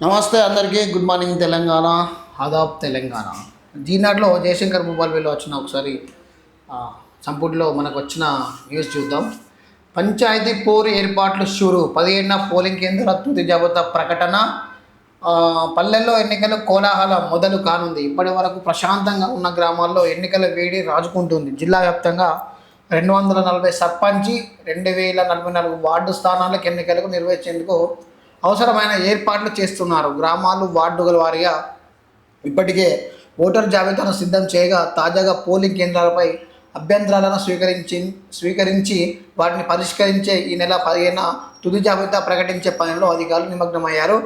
నమస్తే అందరికీ good morning Telangana ఆదాబ్ తెలంగాణ. జీనాట్లో జయశంకర్ భూపాల్పల్లిలో వచ్చిన ఒకసారి ఆ, మనకు వచ్చిన న్యూస్ చూద్దాం. పంచాయతీ పోరు ఏర్పాట్లు షురు. పదిహేడున పోలింగ్ కేంద్రాల తుది జాబితా ప్రకటన. పల్లెల్లో ఎన్నికల కోలాహలం మొదలు కానుంది. ఇప్పటి వరకు ప్రశాంతంగా ఉన్న గ్రామాల్లో ఎన్నికల వేడి రాజుకుంటుంది. జిల్లా వ్యాప్తంగా రెండు వందల నలభై సర్పంచి రెండు వేల నలభై నాలుగు వార్డు స్థానాలకు ఎన్నికలకు నిర్వహించేందుకు అవసరమైన ఏర్పాట్లు చేస్తున్నారు. గ్రామాలు వార్డుల వారీగా ఇప్పటికే ఓటర్ జాబితాను సిద్ధం చేయగా తాజాగా పోలింగ్ కేంద్రాలపై అభ్యంతరాలను స్వీకరించి స్వీకరించి వాటిని పరిష్కరించే ఈ నెల పదిహేన తుది జాబితా ప్రకటించే పనిలో అధికారులు నిమగ్నమయ్యారు.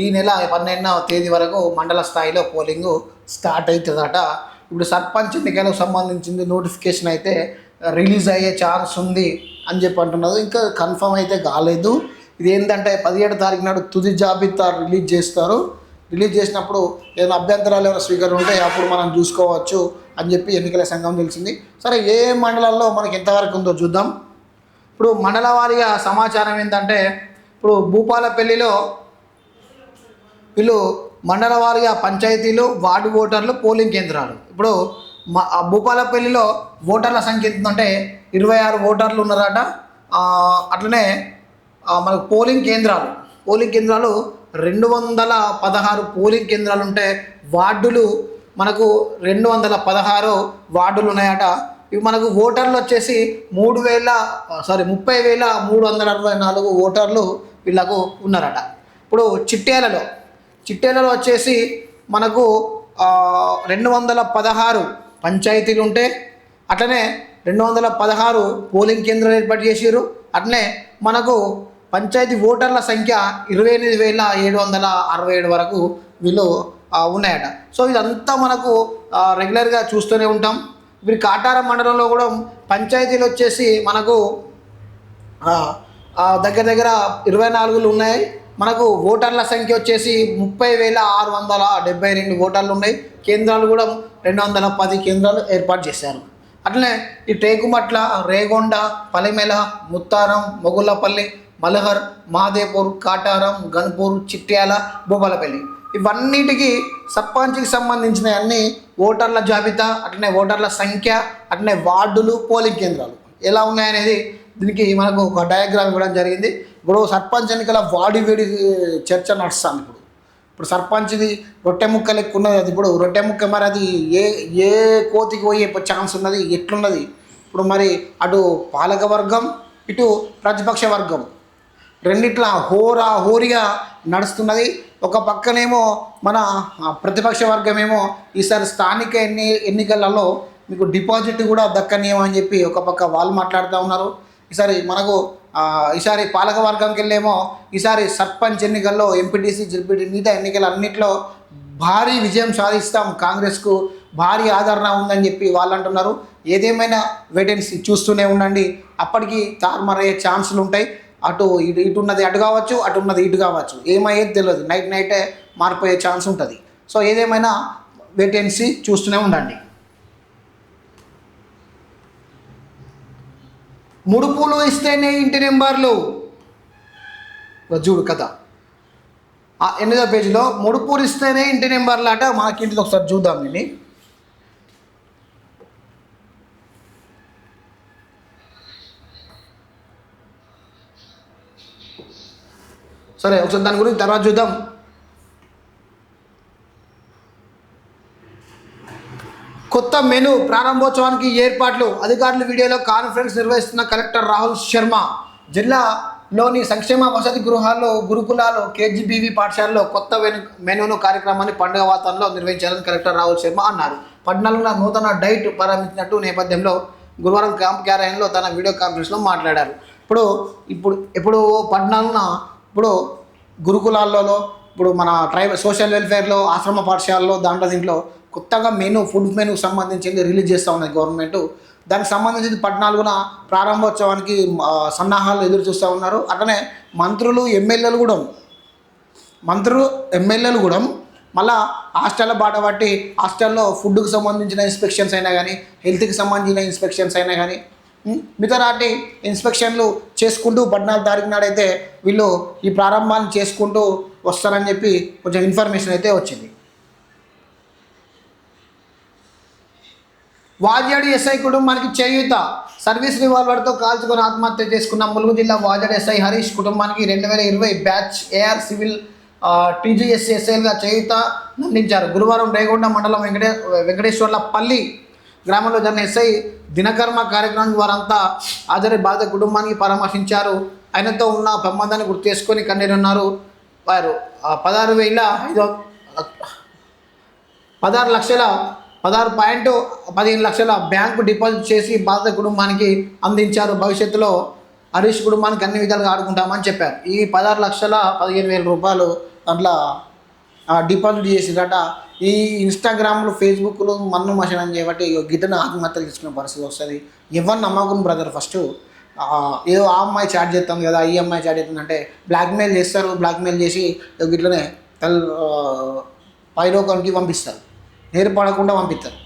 ఈ నెల పన్నెండవ తేదీ వరకు మండల స్థాయిలో పోలింగ్ స్టార్ట్ అవుతుందట ఇప్పుడు సర్పంచ్ ఎన్నికలకు సంబంధించింది నోటిఫికేషన్ అయితే రిలీజ్ అయ్యే ఛాన్స్ ఉంది అని చెప్పి అంటున్నారు. ఇంకా కన్ఫర్మ్ అయితే కాలేదు. ఇది ఏంటంటే పదిహేడు తారీఖు నాడు తుది జాబితా రిలీజ్ చేస్తారు. రిలీజ్ చేసినప్పుడు ఏదైనా అభ్యంతరాలు ఏమైనా స్వీకరణ ఉంటే అప్పుడు మనం చూసుకోవచ్చు అని చెప్పి ఎన్నికల సంఘం తెలిసింది. సరే ఏ మండలాల్లో మనకి ఎంతవరకు ఉందో చూద్దాం. ఇప్పుడు మండల వారీగా సమాచారం ఏంటంటే ఇప్పుడు భూపాలపల్లిలో వీళ్ళు మండల వారీగా పంచాయతీలు వార్డు ఓటర్లు పోలింగ్ కేంద్రాలు. ఇప్పుడు మా ఆ భూపాలపల్లిలో ఓటర్ల సంఖ్య ఎంతంటే ఇరవై ఆరు ఓటర్లు ఉన్నారట. అట్లనే మనకు పోలింగ్ కేంద్రాలు. పోలింగ్ కేంద్రాలు రెండు వందల పదహారు పోలింగ్ కేంద్రాలు ఉంటే వార్డులు మనకు రెండు వందల పదహారు వార్డులు ఉన్నాయట. ఇవి మనకు ఓటర్లు వచ్చేసి మూడు వేల సారీ ముప్పై వేల మూడు వందల అరవై నాలుగు ఓటర్లు వీళ్ళకు ఉన్నారట. ఇప్పుడు చిట్టేలలో చిట్టేలలో వచ్చేసి మనకు రెండు వందల పదహారు పంచాయతీలు ఉంటే అట్లనే రెండు వందల పదహారు పోలింగ్ కేంద్రాలు ఏర్పాటు చేసారు అట్లనే మనకు పంచాయతీ ఓటర్ల సంఖ్య ఇరవై ఎనిమిది వేల ఏడు వందల అరవై ఏడు వరకు వీళ్ళు ఉన్నాయట. సో ఇదంతా మనకు రెగ్యులర్గా చూస్తూనే ఉంటాం. వీరి కాటారం మండలంలో కూడా పంచాయతీలు వచ్చేసి మనకు దగ్గర దగ్గర ఇరవై నాలుగులు ఉన్నాయి. మనకు ఓటర్ల సంఖ్య వచ్చేసి ముప్పై వేల ఆరు వందల డెబ్బై రెండు ఓటర్లు ఉన్నాయి. కేంద్రాలు కూడా రెండు వందల పది కేంద్రాలు ఏర్పాటు చేశారు. అట్లనే ఈ టేకుమట్ల రేగొండ పలిమెల ముత్తారం మొగుళ్ళపల్లి మలహర్ మహాదేపూర్ కాటారం గన్పూర్ చిట్యాల భూపాలపల్లి. ఇవన్నిటికీ సర్పంచ్కి సంబంధించిన అన్ని ఓటర్ల జాబితా అట్లనే ఓటర్ల సంఖ్య అట్లనే వార్డులు పోలింగ్ కేంద్రాలు. ఎలా ఉన్నాయనేది దీనికి మనకు ఒక డయాగ్రామ్ ఇవ్వడం జరిగింది. ఇప్పుడు సర్పంచ్ ఎన్నికల వాడి వేడి చర్చ నడుస్తుంది ఇప్పుడు. ఇప్పుడు సర్పంచ్ది రొట్టె ముక్క లెక్క ఉన్నది అది. ఇప్పుడు రొట్టె ముక్క మరి అది ఏ ఏ కోతికి పోయే ఛాన్స్ ఉన్నది? ఎట్లున్నది? ఇప్పుడు మరి అటు పాలక వర్గం ఇటు ప్రతిపక్ష వర్గం. రెండిట్ల హోరా హోరిగా నడుస్తున్నది. ఒక పక్కనేమో మన ప్రతిపక్ష వర్గమేమో ఈసారి స్థానిక ఎన్ని ఎన్నికలలో మీకు డిపాజిట్ కూడా దక్కనీయం అని చెప్పి ఒక పక్క వాళ్ళు మాట్లాడుతూ ఉన్నారు. ఈసారి మనకు ఈసారి పాలక వర్గంకి వెళ్ళేమో ఈసారి సర్పంచ్ ఎన్నికల్లో ఎంపీటీసీ జెడ్పీటీ మిగతా ఎన్నికలు అన్నింటిలో భారీ విజయం సాధిస్తాం కాంగ్రెస్కు. భారీ ఆదరణ ఉందని చెప్పి వాళ్ళు అంటున్నారు. ఏదేమైనా వేటెన్సీ చూస్తూనే ఉండండి. అప్పటికి తారుమారయ్యే ఛాన్సులు ఉంటాయి అటు ఇటు ఇటు ఉన్నది అటు కావచ్చు అటు ఉన్నది ఇటు కావచ్చు. ఏమయ్యేది తెలియదు నైట్ నైటే మారిపోయే ఛాన్స్ ఉంటుంది. సో ఏదేమైనా వేటెన్సీ చూస్తూనే ఉండండి. ముడుపులు ఇస్తేనే ఇంటి నెంబర్లు. చూడు కథ. ఆ ఎనిమిదో పేజీలో ముడుపులు ఇస్తేనే ఇంటి నెంబర్లు అట. మనకి ఇంటిది ఒకసారి చూద్దాం దీన్ని. సరే ఒకసారి దాని గురించి తర్వాత చూద్దాం. కొత్త మెను ప్రారంభోత్సవానికి ఏర్పాట్లు. అధికారులు వీడియోలో కాన్ఫరెన్స్ నిర్వహిస్తున్న కలెక్టర్ రాహుల్ శర్మ జిల్లాలోని సంక్షేమ వసతి గృహాల్లో గురుకులాలు కేజీబీవీ పాఠశాలలో కొత్త వెను మెనూను కార్యక్రమాన్ని పండుగ వాతావరణంలో నిర్వహించాలని కలెక్టర్ రాహుల్ శర్మ అన్నారు. పద్నాలుగున నూతన డైట్ ప్రారంభించినట్టు నేపథ్యంలో గురువారం క్యాంప్ కార్యాలయంలో తన వీడియో కాన్ఫరెన్స్లో మాట్లాడారు. ఇప్పుడు ఇప్పుడు ఇప్పుడు పద్నాలుగున ఇప్పుడు గురుకులాల్లో ఇప్పుడు మన ట్రైబల్ సోషల్ వెల్ఫేర్లో ఆశ్రమ పాఠశాలలో దాంట్లో దీంట్లో కొత్తగా మెనూ ఫుడ్ మెనూకి సంబంధించింది రిలీజ్ చేస్తూ ఉన్నది గవర్నమెంట్. దానికి సంబంధించి పద్నాలుగున ప్రారంభోత్సవానికి సన్నాహాలు ఎదురు చూస్తూ ఉన్నారు. అట్లనే మంత్రులు ఎమ్మెల్యేలు కూడా మంత్రులు ఎమ్మెల్యేలు కూడా మళ్ళా హాస్టల్ బాట పట్టి హాస్టల్లో ఫుడ్కి సంబంధించిన ఇన్స్పెక్షన్స్ అయినా కానీ హెల్త్కి సంబంధించిన ఇన్స్పెక్షన్స్ అయినా కానీ మిగతా నాటి ఇన్స్పెక్షన్లు చేసుకుంటూ పద్నాలుగు తారీఖు నాడైతే వీళ్ళు ఈ ప్రారంభాన్ని చేసుకుంటూ వస్తారని చెప్పి కొంచెం ఇన్ఫర్మేషన్ అయితే వచ్చింది. వాజాడి ఎస్ఐ కుటుంబానికి చేయూత. సర్వీస్ రివాల్వర్తో కాల్చుకొని ఆత్మహత్య చేసుకున్న ములుగు జిల్లా వాజాడి ఎస్ఐ హరీష్ కుటుంబానికి రెండు వేల ఇరవై బ్యాచ్ ఏఆర్ సివిల్ టీజీఎస్సీ ఎస్ఐలుగా చేయూత అందించారు గురువారం రేగొండ మండలం వెంకటే వెంకటేశ్వర్ల పల్లి గ్రామంలో జరిగిన ఎస్ఐ దినకర్మ కార్యక్రమం వారంతా హాజరై బాధిత కుటుంబానికి పరామర్శించారు. ఆయనతో ఉన్న ప్రమాదాన్ని గుర్తు చేసుకొని కన్నీరున్నారు వారు పదహారు వేల ఐదు పదహారు లక్షల పదహారు పాయింట్ పదిహేను లక్షల బ్యాంకు డిపాజిట్ చేసి బాధిత కుటుంబానికి అందించారు. భవిష్యత్తులో హరీష్ కుటుంబానికి అన్ని విధాలుగా ఆడుకుంటామని చెప్పారు. ఈ పదహారు లక్షల పదిహేను వేల రూపాయలు దాంట్లో డిపాజిట్ చేసిరట ఈ ఇన్స్టాగ్రామ్లు ఫేస్బుక్లు మన్ను మసనం చేయబట్టి గిట్టను ఆత్మహత్యలు తీసుకునే పరిస్థితి వస్తుంది. ఎవరిని నమ్మకం బ్రదర్ ఫస్ట్ ఏదో ఆ అమ్మాయి చాట్ చేస్తుంది కదా ఈ అమ్మాయి చాట్ చేస్తుంది అంటే బ్లాక్మెయిల్ చేస్తారు. బ్లాక్మెయిల్ చేసి గిట్లనే తల్ పైలోకానికి పంపిస్తారు. నేర్పడకుండా పంపిస్తారు.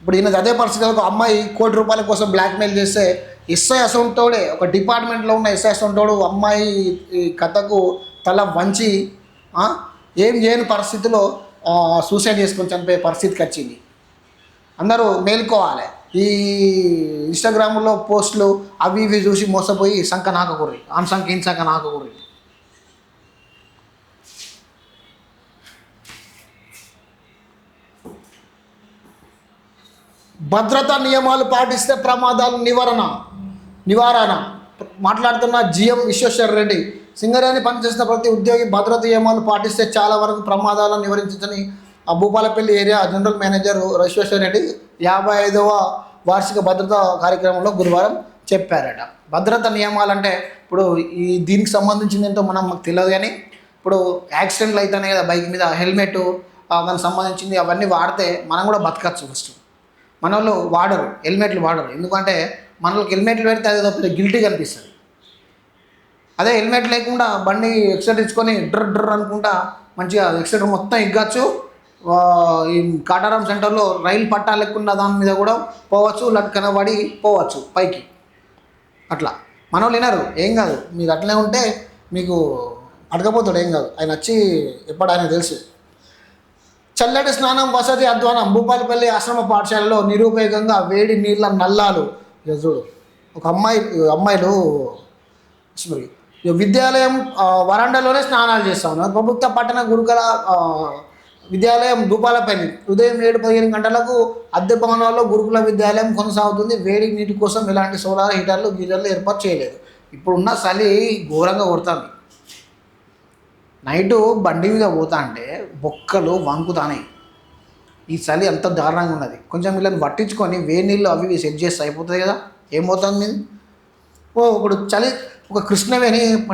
ఇప్పుడు ఈయన అదే పరిస్థితి ఒక అమ్మాయి కోటి రూపాయల కోసం బ్లాక్మెయిల్ చేస్తే ఎస్ఐ అసౌంటోడే ఒక డిపార్ట్మెంట్లో ఉన్న ఎస్ఐ అసౌంటోడు అమ్మాయి ఈ కథకు తల వంచి ఏం చేయని పరిస్థితిలో సూసైడ్ చేసుకొని చనిపోయే పరిస్థితికి వచ్చింది. అందరూ మేల్కోవాలి. ఈ ఇన్స్టాగ్రామ్లో పోస్టులు అవి ఇవి చూసి మోసపోయి సంఖ నాకకూర్రి ఆన్ సంఖ ఇన్ సంఖ నాకకూర్రి భద్రతా నియమాలు పాటిస్తే ప్రమాదాలు నివారణ. నివారణ. మాట్లాడుతున్న జిఎం విశ్వేశ్వర రెడ్డి సింగరేణి పనిచేసిన ప్రతి ఉద్యోగి భద్రత నియమాలు పాటిస్తే చాలా వరకు ప్రమాదాలను నివారించని ఆ Bhupalpally area general manager Vishweshwara Reddy యాభై ఐదవ వార్షిక భద్రతా కార్యక్రమంలో గురువారం చెప్పారట. భద్రత నియమాలంటే ఇప్పుడు ఈ దీనికి సంబంధించింది ఏంటో మనం మాకు తెలియదు కానీ ఇప్పుడు యాక్సిడెంట్లు అయితేనే కదా బైక్ మీద హెల్మెట్ దానికి సంబంధించింది అవన్నీ వాడితే మనం కూడా బతకచ్చు ఫస్ట్ మన వాళ్ళు వాడరు హెల్మెట్లు వాడరు. ఎందుకంటే మన వాళ్ళకి హెల్మెట్లు పెడితే అది గిల్టీ కనిపిస్తుంది. అదే హెల్మెట్ లేకుండా బండి ఎక్సెట్ ఇచ్చుకొని డ్ర డ్ర అనుకుంటా మంచిగా ఎక్సైడ్ మొత్తం ఎగ్గచ్చు. ఈ కాటారం సెంటర్లో రైలు పట్టా లేకుండా దాని మీద కూడా పోవచ్చు లట్కన పడి పోవచ్చు పైకి. అట్లా. మనోళ్ళు వినరు ఏం కాదు. మీరు అట్లనే ఉంటే మీకు అడగపోతాడు ఏం కాదు. ఆయన వచ్చి ఎప్పుడు ఆయన తెలుసు. చల్లటి స్నానం వసతి అధ్వానం భూపాలపల్లి ఆశ్రమ పాఠశాలలో నిరుపయోగంగా వేడి నీళ్ళ నల్లాలు. చూడు ఒక అమ్మాయి అమ్మాయిలు స్మృతి విద్యాలయం వరండాలోనే స్నానాలు చేస్తా. ఉన్నారు ప్రభుత్వ పట్టణ గురుకుల విద్యాలయం భూపాలపల్లి. ఉదయం ఏడు పదిహేను గంటలకు అద్దె భవనాల్లో గురుకుల విద్యాలయం కొనసాగుతుంది. వేడి నీటి కోసం ఎలాంటి సోలార్ హీటర్లు గీజర్లు ఏర్పాటు చేయలేదు. ఇప్పుడున్న చలి ఘోరంగా కొడుతుంది. నైటు బండి మీద పోతా అంటే బొక్కలు వంకుతానాయి ఈ చలి అంత దారుణంగా ఉన్నది. కొంచెం వీళ్ళని పట్టించుకొని వేడి నీళ్ళు అవి ఇవి సెట్ చేస్తే అయిపోతుంది కదా? ఏమవుతుంది మీది ఓ ఇప్పుడు చలి ఒక కృష్ణవేణి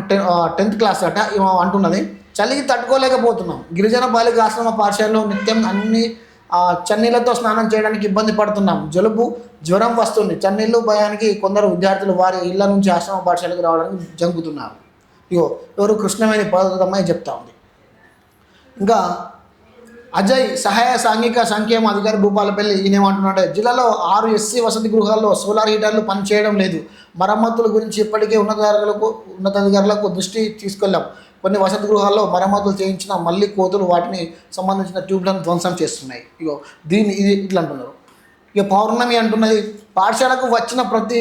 టెన్త్ క్లాస్ అట అంటున్నది చలికి తట్టుకోలేకపోతున్నాం. గిరిజన బాలిక ఆశ్రమ పాఠశాలలో నిత్యం అన్ని ఆ, చన్నీళ్ళతో స్నానం చేయడానికి ఇబ్బంది పడుతున్నాం. జలుబు జ్వరం వస్తుంది. చన్నీళ్ళు భయానికి కొందరు విద్యార్థులు వారి ఇళ్ళ నుంచి ఆశ్రమ పాఠశాలకు రావడానికి జంకుతున్నారు. ఇగో ఎవరు కృష్ణవేణి పదవి చెప్తా ఉంది. ఇంకా అజయ్ సహాయ సాంఘిక సంక్షేమ అధికారి భూపాలపల్లి ఈయనేమంటున్నాడు జిల్లాలో ఆరు ఎస్సీ వసతి గృహాల్లో సోలార్ హీటర్లు పనిచేయడం లేదు. మరమ్మతుల గురించి ఇప్పటికే ఉన్నతాధికారులకు ఉన్నతాధికారులకు దృష్టి తీసుకెళ్ళాం కొన్ని వసతి గృహాల్లో మరమ్మతులు చేయించిన మళ్ళీ కోతులు వాటిని సంబంధించిన ట్యూబ్లను ధ్వంసం చేస్తున్నాయి. ఇగో దీన్ని ఇది ఇట్లా అంటున్నారు. ఇక పౌర్ణమి అంటున్నది పాఠశాలకు వచ్చిన ప్రతి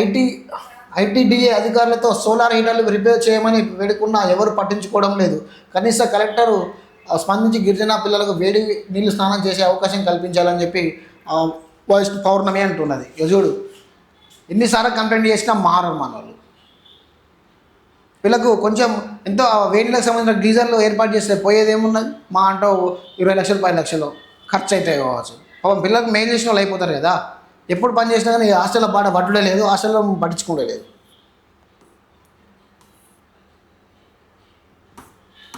ఐటీ ఐటీడీఏ అధికారులతో సోలార్ హీటర్లు రిపేర్ చేయమని వేడుకున్నా ఎవరు పట్టించుకోవడం లేదు. కనీస కలెక్టరు స్పందించి గిరిజన పిల్లలకు వేడి నీళ్ళు స్నానం చేసే అవకాశం కల్పించాలని చెప్పి వైష్ణు పౌర్ణమి అంటున్నది. యజుడు చూడు. ఎన్నిసార్లు కంప్లైంట్ చేసినా మారరు మన వాళ్ళు వీళ్ళకు కొంచెం ఎంతో వేడిలకు సంబంధించిన గీజర్లు ఏర్పాటు చేస్తే పోయేది ఏమున్నది? మా అంటూ ఇరవై లక్షలు పది లక్షలు ఖర్చు అవుతాయి కావచ్చు. పాపం పిల్లలకు మెయిన్ చేసిన వాళ్ళు అయిపోతారు కదా. ఎప్పుడు పని చేసినా కానీ హాస్టల్లో పాట పట్టుడే లేదు హాస్టల్లో పట్టించుకుంటే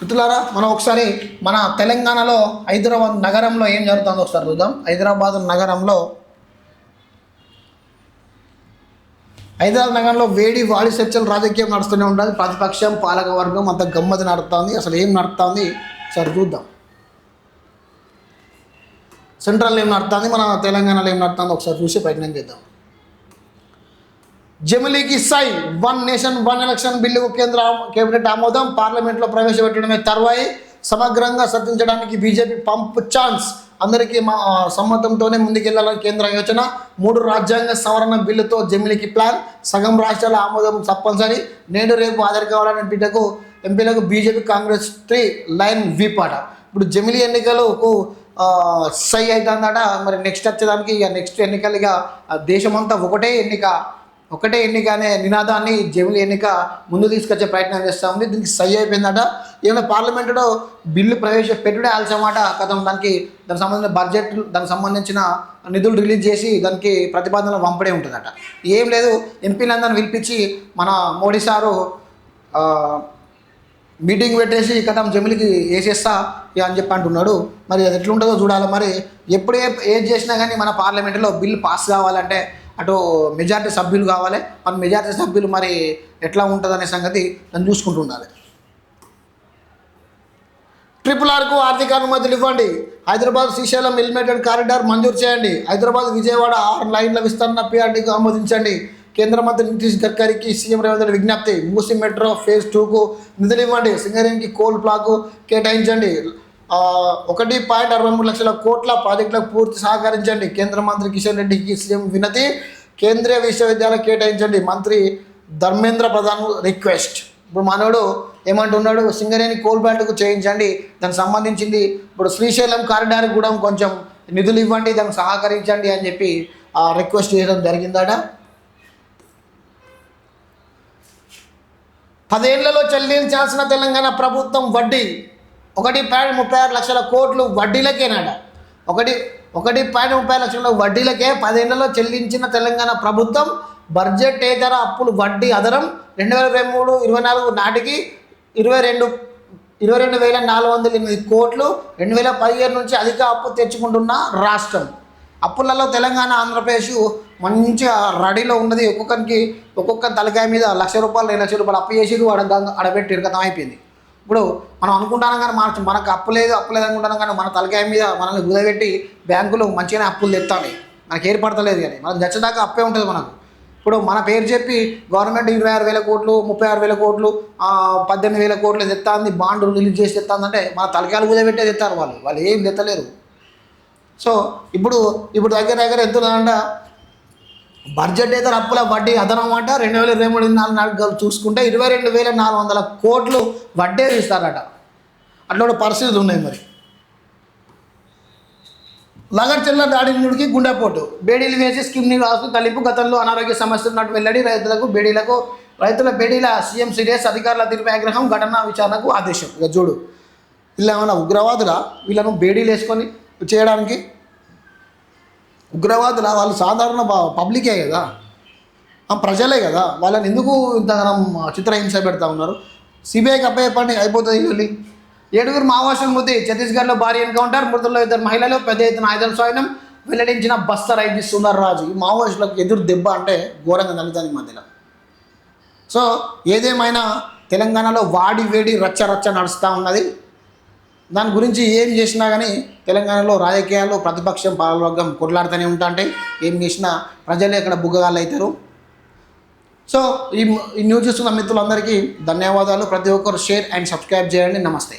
మిత్రులారా మనం ఒకసారి మన తెలంగాణలో హైదరాబాద్ నగరంలో ఏం జరుగుతుందో ఒకసారి చూద్దాం. హైదరాబాద్ నగరంలో హైదరాబాద్ నగరంలో వేడి వాడి చర్చలు రాజకీయం నడుస్తూనే ఉంటుంది ప్రతిపక్షం పాలక వర్గం అంత గమ్మతి నడుస్తుంది. అసలు ఏం నడుస్తుంది? సరే చూద్దాం. సెంట్రల్ ఏం నడుతుంది మన తెలంగాణలో ఏం నడుతుందో ఒకసారి చూసి ప్రయత్నం చేద్దాం. జమిలీకి సై వన్ నేషన్ వన్ ఎలక్షన్ బిల్లుకు కేంద్ర కేబినెట్ ఆమోదం పార్లమెంట్లో ప్రవేశపెట్టడమే తర్వాయి. సమగ్రంగా సర్దించడానికి బీజేపీ పంప్ ఛాన్స్. అందరికీ మా సమ్మతంతోనే ముందుకెళ్ళాలని కేంద్ర యోచన. మూడు రాజ్యాంగ సవరణ బిల్లుతో జమిలీకి ప్లాన్. సగం రాష్ట్రాల ఆమోదం తప్పనిసరి. నేడు రేపు హాజరు కావాలని బిడ్డకు ఎంపీలకు బీజేపీ కాంగ్రెస్ త్రీ లైన్ వీపాట ఇప్పుడు జమిలీ ఎన్నికలకు ఆ, సై అవుతుందట మరి నెక్స్ట్ వచ్చేదానికి ఇక నెక్స్ట్ ఎన్నికలు ఇక దేశమంతా ఒకటే ఎన్నిక. ఒకటే ఎన్నిక అనే నినాదాన్ని జమిలి ఎన్నిక ముందు తీసుకొచ్చే ప్రయత్నం చేస్తూ ఉంది. దీనికి సై అయిపోయిందట. ఏమైనా పార్లమెంటులో బిల్లు ప్రవేశపెట్టుడే ఆలస్యమాట కథం దానికి దానికి సంబంధించిన బడ్జెట్ దానికి సంబంధించిన నిధులు రిలీజ్ చేసి దానికి ప్రతిపాదనలు పంపడే ఉంటుందట. ఏం లేదు. ఎంపీలందరిని పిలిపించి మన మోడీ సారు మీటింగ్ పెట్టేసి కథం జమిలికి వేసేస్తా అని చెప్పి అంటున్నాడు. మరి అది ఎట్లుంటుందో చూడాలి. మరి ఎప్పుడు ఏ ఏది చేసినా కానీ మన పార్లమెంట్లో బిల్లు పాస్ కావాలంటే అటు మెజార్టీ సభ్యులు కావాలి మన మెజార్టీ సభ్యులు మరి ఎట్లా ఉంటుందనే సంగతి దాన్ని చూసుకుంటూ ఉండాలి. ట్రిపుల్ ఆర్కు ఆర్థిక అనుమతులు ఇవ్వండి. హైదరాబాద్ శ్రీశైలం ఎలిమినేటెడ్ కారిడార్ మంజూరు చేయండి. హైదరాబాద్ విజయవాడ ఆరు లైన్ల విస్తరణ పిఆర్డీకి ఆమోదించండి. కేంద్ర మంత్రి నితీష్ గడ్కరీకి సీఎం రేవంత్ రెడ్డి విజ్ఞప్తి. మూసి మెట్రో ఫేజ్ టూకు నిధులు ఇవ్వండి. సింగరేణికి కోల్ ప్లాకు కేటాయించండి. ఒకటి పాయింట్ అరవై మూడు లక్షల కోట్ల ప్రాజెక్టులకు పూర్తి సహకరించండి. కేంద్ర మంత్రి కిషన్ రెడ్డికి సీఎం వినతి కేంద్రీయ విశ్వవిద్యాలయం కేటాయించండి. మంత్రి ధర్మేంద్ర ప్రధాన్ రిక్వెస్ట్. ఇప్పుడు మనోడు ఏమంటున్నాడు? సింగరేణి కోల్ ప్లాంట్కు చేయించండి. దానికి సంబంధించింది ఇప్పుడు శ్రీశైలం కారిడార్ కూడా కొంచెం నిధులు ఇవ్వండి దానికి సహకరించండి అని చెప్పి ఆ రిక్వెస్ట్ చేయడం జరిగిందట. పదేళ్ళలో చెల్లించాల్సిన తెలంగాణ ప్రభుత్వం వడ్డీ ఒకటి పాయింట్ ముప్పై ఆరు లక్షల కోట్లు వడ్డీలకేనాడ. ఒకటి ఒకటి పాయింట్ ముప్పై లక్షల వడ్డీలకే పదేళ్ళలో చెల్లించిన తెలంగాణ ప్రభుత్వం బడ్జెట్ ఏతర అప్పులు వడ్డీ అదనం రెండు వేల ఇరవై మూడు ఇరవై నాలుగు నాటికి ఇరవై రెండు ఇరవై రెండు వేల నాలుగు వందల ఎనిమిది కోట్లు రెండు వేల పదిహేను నుంచి అధిక అప్పు తెచ్చుకుంటున్న రాష్ట్రం. అప్పులలో తెలంగాణ ఆంధ్రప్రదేశ్ మంచిగా రెడీలో ఉన్నది. ఒక్కొక్కరికి ఒక్కొక్క తలకాయ మీద లక్ష రూపాయలు రెండు లక్షల రూపాయలు అప్పు చేసి వాడు అడబెట్టి ఇరకతం అయిపోయింది ఇప్పుడు మనం అనుకుంటాం కానీ మన మనకు అప్పు లేదు అప్పు లేదు అనుకుంటాం కానీ మన తలకాయ మీద మనల్ని గుదబెట్టి బ్యాంకులు మంచిగానే అప్పులు తెస్తాయి మనకి ఏర్పడతలేదు కానీ మనకు తెచ్చదాకా అప్పే ఉంటుంది మనకు. ఇప్పుడు మన పేరు చెప్పి గవర్నమెంట్ ఇరవై ఆరు వేల కోట్లు ముప్పై ఆరు వేల కోట్లు పద్దెనిమిది వేల కోట్లు తెత్తాంది బాండ్ రిలీజ్ చేసి తెత్తాందంటే మన తలకాయలు కుదబెట్టే తెత్తారు వాళ్ళు. వాళ్ళు ఏం తెత్తలేరు. సో ఇప్పుడు ఇప్పుడు దగ్గర దగ్గర ఎంత బడ్జెట్ అయితే అప్పుల వడ్డీ అదనం అంట రెండు వేల ఇరవై మూడు నాలుగు నాలుగు చూసుకుంటే ఇరవై రెండు వేల నాలుగు వందల కోట్లు వడ్డీ ఇస్తారట అట్లా పరిస్థితులు ఉన్నాయి మరి. లగడ్చెల్ల దాడినుడికి గుండెపోటు. బేడీలు వేసి స్కిమ్ని రాసు తలింపు గతంలో అనారోగ్య సమస్యలు ఉన్నట్టు వెల్లడి రైతులకు బేడీలకు రైతుల బేడీల సీఎం సీరియస్ అధికారుల తీర్పు ఆగ్రహం ఘటన విచారణకు ఆదేశం. ఇక చూడు వీళ్ళు ఏమైనా ఉగ్రవాదులా? వీళ్ళను బేడీలు వేసుకొని చేయడానికి ఉగ్రవాదుల వాళ్ళు సాధారణ పబ్లికే కదా. ఆ ప్రజలే కదా. వాళ్ళని ఎందుకు ఇంతగానం చిత్రహింస పెడతా ఉన్నారు? సిబిఐకి అప్పయ్యపండి అయిపోతుంది వెళ్ళి ఏడుగురు మావోయిస్టుల మృతి ఛత్తీస్గఢ్లో భారీ ఎన్కౌంటర్ మృతుల్లో ఇద్దరు మహిళలు పెద్ద ఎత్తున ఆయుధం స్వాధీనం వెల్లడించిన బస్తర్ ఐజీ సుందర్ రాజు. ఈ మావోయిస్టులకు ఎదురు దెబ్బ అంటే ఘోరంగా తగ్గుతుంది మధ్యలో. సో ఏదేమైనా తెలంగాణలో వాడి వేడి రచ్చ రచ్చ నడుస్తూ ఉన్నది. దాని గురించి ఏం చేసినా కానీ తెలంగాణలో రాజకీయాలు ప్రతిపక్షం పాలవర్గం కొట్లాడుతూనే ఉంటాంటే ఏం చేసినా ప్రజలే ఇక్కడ బుగ్గగాళ్ళు అవుతారు సో ఈ ఈ న్యూస్ చూస్తున్న మిత్రులందరికీ ధన్యవాదాలు. ప్రతి ఒక్కరు షేర్ అండ్ సబ్స్క్రైబ్ చేయండి. నమస్తే.